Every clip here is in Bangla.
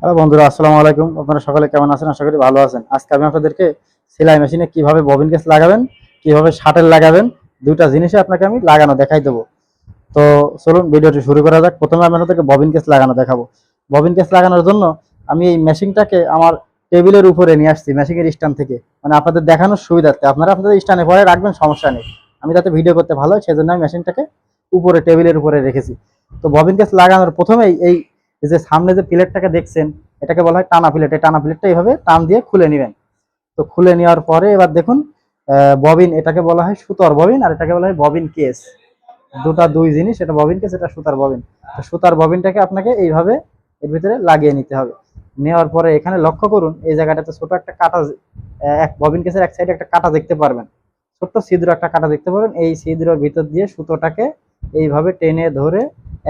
হ্যালো বন্ধুরা, আসসালামু আলাইকুম। আপনারা সকলে কেমন আছেন? আশা করি ভালো আছেন। আজকে আমি আপনাদেরকে সেলাই মেশিনে কীভাবে ববিন কেস লাগাবেন, কীভাবে শাটেল লাগাবেন, দুইটা জিনিসে আপনাকে আমি লাগানো দেখাই দেবো। তো চলুন ভিডিওটি শুরু করা যাক। প্রথমে আমি আপনাদেরকে ববিন কেস লাগানো দেখাবো। ববিন কেস লাগানোর জন্য আমি এই মেশিনটাকে আমার টেবিলের উপরে নিয়ে আসছি মেশিনের স্ট্যান্ড থেকে। মানে আপনাদের দেখানোর সুবিধার্থে। আপনারা আপনাদের স্ট্যান্ডে পরে রাখবেন, সমস্যা নেই। আমি যাতে ভিডিও করতে ভালো হয়, সেজন্য আমি মেশিনটাকে উপরে, টেবিলের উপরে রেখেছি। তো ববিন কেস লাগানোর প্রথমেই এই এই যে সামনে যে প্লেটটাকে দেখছেন, এটাকে বলা হয় টানা প্লেট এই টানা প্লেটটা এইভাবে টান দিয়ে খুলে নেবেন। তো খুলে নেওয়ার পরে এবার দেখুন ববিন, এটাকে বলা হয় সুতার ববিন আর এটাকে বলা হয় ববিন কেস। দুটা দুই জিনিস, এটা ববিন কেস, এটা সুতার ববিন। তো সুতার ববিনটাকে আপনাকে এইভাবে এর ভিতরে লাগিয়ে নিতে হবে। নেওয়ার পরে এখানে লক্ষ্য করুন, এই জায়গাটাতে ছোট একটা কাটা এক ববিন কেসের এক সাইডে একটা কাটা দেখতে পারবেন। ছোট্ট ছিদ্র একটা কাটা দেখতে পারবেন। এই ছিদ্রের ভিতর দিয়ে সুতোটাকে এইভাবে টেনে ধরে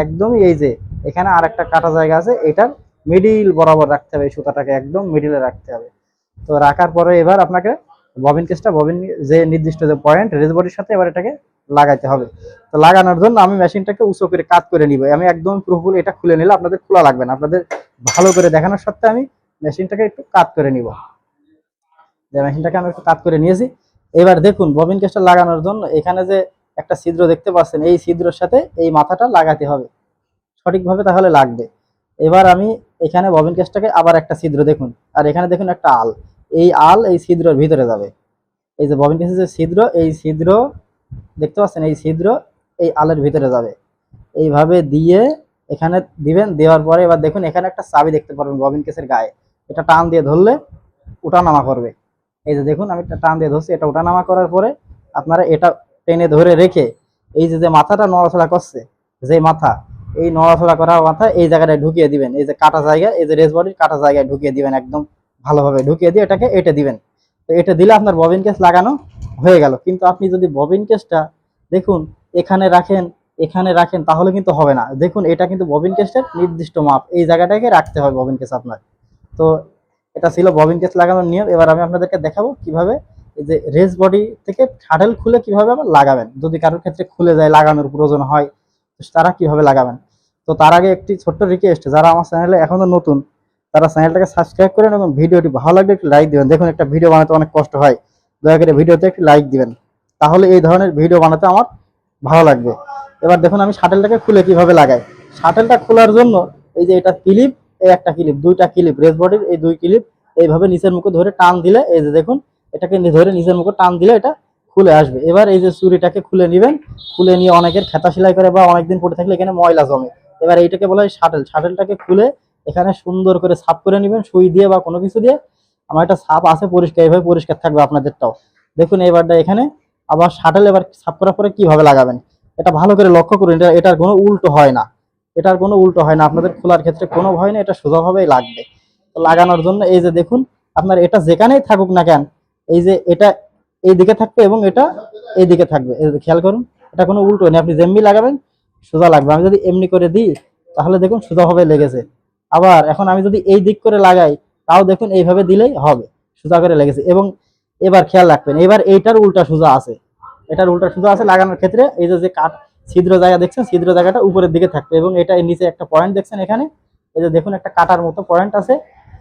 একদমই এই যে এখানে আর একটা কাটা জায়গা আছে, এটার মিডিল বরাবর রাখতে হবে সুতাটাকে একদম মিডিলে রাখতে হবে। তো রাখার পরে এবার আপনাকে ববিন কেসটা ববিন যে নির্দিষ্ট যে পয়েন্ট রেজ বডির সাথে এবার এটাকে লাগাইতে হবে। তো লাগানোর জন্য আমি মেশিনটাকে উঁচু করে কাট করে নিব। আমি একদম পুরোপুরি এটা খুলে নিলে আপনাদের খোলা লাগবে না। আপনাদের ভালো করে দেখানোর সত্ত্বে আমি মেশিনটাকে একটু কাট করে নিব। যে মেশিনটাকে আমি একটু কাট করে নিয়েছি। এবার দেখুন ববিন কেসটা লাগানোর জন্য এখানে যে একটা ছিদ্র দেখতে পাচ্ছেন, এই ছিদ্রর সাথে এই মাথাটা লাগাতে হবে। সঠিকভাবে তাহলে লাগবে। এবার আমি এখানে ববিন কেসটাকে আবার একটা ছিদ্র দেখুন। আর এখানে দেখুন একটা আল। এই আল এই ছিদ্রর ভিতরে যাবে। এই যে ববিন কেসের যে ছিদ্র, এই ছিদ্র, দেখতে পাচ্ছেন? এই ছিদ্র এই আলের ভিতরে যাবে। এইভাবে দিয়ে এখানে দিবেন, দেওয়ার পরে এবার দেখুন, এখানে একটা চাবি দেখতে পারবেন ববিন কেসের গায়ে। এটা টান দিয়ে ধরলে উঠানামা করবে। এই যে দেখুন, আমি টান দিয়ে ধরছি, এটা উঠানামা করার পরে আপনারা এটা টেনে ধরে রেখে, এই যে যে মাথাটা নড়াচড়া করছে, যে মাথা এই নড়াচড়া করা মাথা এই জায়গাটায় ঢুকিয়ে দিবেন। এই যে কাটা জায়গা, এই যে রেস বডির কাটা জায়গায় ঢুকিয়ে দিবেন একদম ভালোভাবে। ঢুকিয়ে দিয়ে এটাকে এটে দিবেন। তো এটা দিলে আপনার ববিন কেস লাগানো হয়ে গেল। কিন্তু আপনি যদি ববিন কেসটা দেখুন, এখানে রাখেন এখানে রাখেন, তাহলে কিন্তু হবে না। দেখুন, এটা কিন্তু ববিন কেসটার নির্দিষ্ট মাপ। এই জায়গাটাকে রাখতে হয় ববিন কেস আপনার। তো এটা ছিল ববিন কেস লাগানোর নিয়ম। এবার আমি আপনাদেরকে দেখাবো কীভাবে এই যে রেস বডি থেকে শাটেল খুলে কীভাবে আবার লাগাবেন। যদি কারোর ক্ষেত্রে খুলে যায়, লাগানোর প্রয়োজন হয় তারা কীভাবে লাগাবেন? তো তার আগে একটি ছোট্ট রিকোয়েস্ট যারা আমার চ্যানেলে এখনও নতুন, তারা চ্যানেলটাকে সাবস্ক্রাইব করেন এবং ভিডিওটি ভালো লাগলে একটি লাইক দিবেন। দেখুন, একটা ভিডিও বানাতে অনেক কষ্ট হয়। দয়া করে ভিডিওতে একটি লাইক দিবেন। তাহলে এই ধরনের ভিডিও বানাতে আমার ভালো লাগবে। এবার দেখুন, আমি শাটেলটাকে খুলে কীভাবে লাগাই। শাটেলটা খোলার জন্য এই যে এটা ক্লিপ এই একটা ক্লিপ দুইটা ক্লিপ রেস বডির এই দুই ক্লিপ এইভাবে নিচের মুখে ধরে টান দিলে, এই যে দেখুন, এটাকে ধরে নিচের মুখে টান দিলে এটা খুলে আসবে। এবার এই যে চুরিটাকে খুলে নেবেন। খুলে নিয়ে অনেকের খেতা সেলাই করে বা অনেকদিন পরে থাকলে এখানে ময়লা জমে। এবার এইটাকে বলা হয় শাটেল। শাটেলটাকে খুলে এখানে সুন্দর করে সাফ করে নেবেন, সুই দিয়ে বা কোনো কিছু দিয়ে। আমার একটা সাপ আছে, পরিষ্কার, এইভাবে পরিষ্কার থাকবে আপনাদেরটাও। দেখুন এবারটা এখানে। আবার শাটেল এবার সাফ করার পরে কীভাবে লাগাবেন? এটা ভালো করে লক্ষ্য করুন, এটা, এটার কোনো উল্টো হয় না। এটার কোনো উল্টো হয় না। আপনাদের খোলার ক্ষেত্রে কোনো ভয় নেই, এটা সোজাভাবেই লাগবে। লাগানোর জন্য এই যে দেখুন, আপনার এটা যেখানেই থাকুক না কেন, এই যে এটা এই দিকে থাকবে এবং এটা এই দিকে থাকবে খেয়াল করুন, এটা কোনো উল্টো নেই। আপনি যেমনি লাগাবেন সোজা লাগবে। আমি যদি এমনি করে দিই, তাহলে দেখুন সোজাভাবে লেগেছে। আবার এখন আমি যদি এই দিক করে লাগাই, তাও দেখুন এইভাবে দিলেই হবে। সোজা করে লেগেছে। এবং এবার খেয়াল রাখবেন, এবার এইটার উল্টা সোজা আছে। এটার উল্টা সোজা আছে লাগানোর ক্ষেত্রে এই যে যে কাঠ ছিদ্র জায়গা দেখছেন, ছিদ্র জায়গাটা উপরের দিকে থাকবে। এবং এটা নিচে একটা পয়েন্ট দেখছেন এখানে। এই যে দেখুন একটা কাটার মতো পয়েন্ট আছে।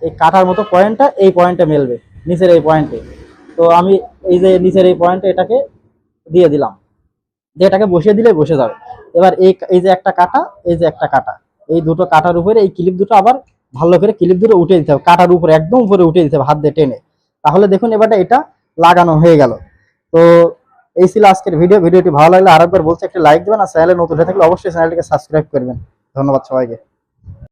এই কাটার মতো পয়েন্টটা এই পয়েন্টে মেলবে, নিচের এই পয়েন্টে তো আমি এই যে নিচের এই পয়েন্টে এটাকে দিয়ে দিলাম। দিয়ে এটাকে বসিয়ে দিলে বসে যাবে। এবার এই এই যে একটা কাটা, এই যে একটা কাটা। এই দুটো কাটার উপরে এই ক্লিপ দুটো আবার ভালো করে ক্লিপ দুটো উঠে দিতে হবে। কাটার উপরে, একদম উপরে উঠে দিতে হবে হাত দিয়ে টেনে। তাহলে দেখুন এবারটা এটা লাগানো হয়ে গেল। তো এই ছিল আজকের ভিডিও ভিডিওটি ভালো লাগলে আরেকবার বলছে, একটা লাইক দেবেন আর চ্যানেলে নতুন হয়ে থাকলে অবশ্যই চ্যানেলটিকে সাবস্ক্রাইব করবেন। ধন্যবাদ সবাইকে।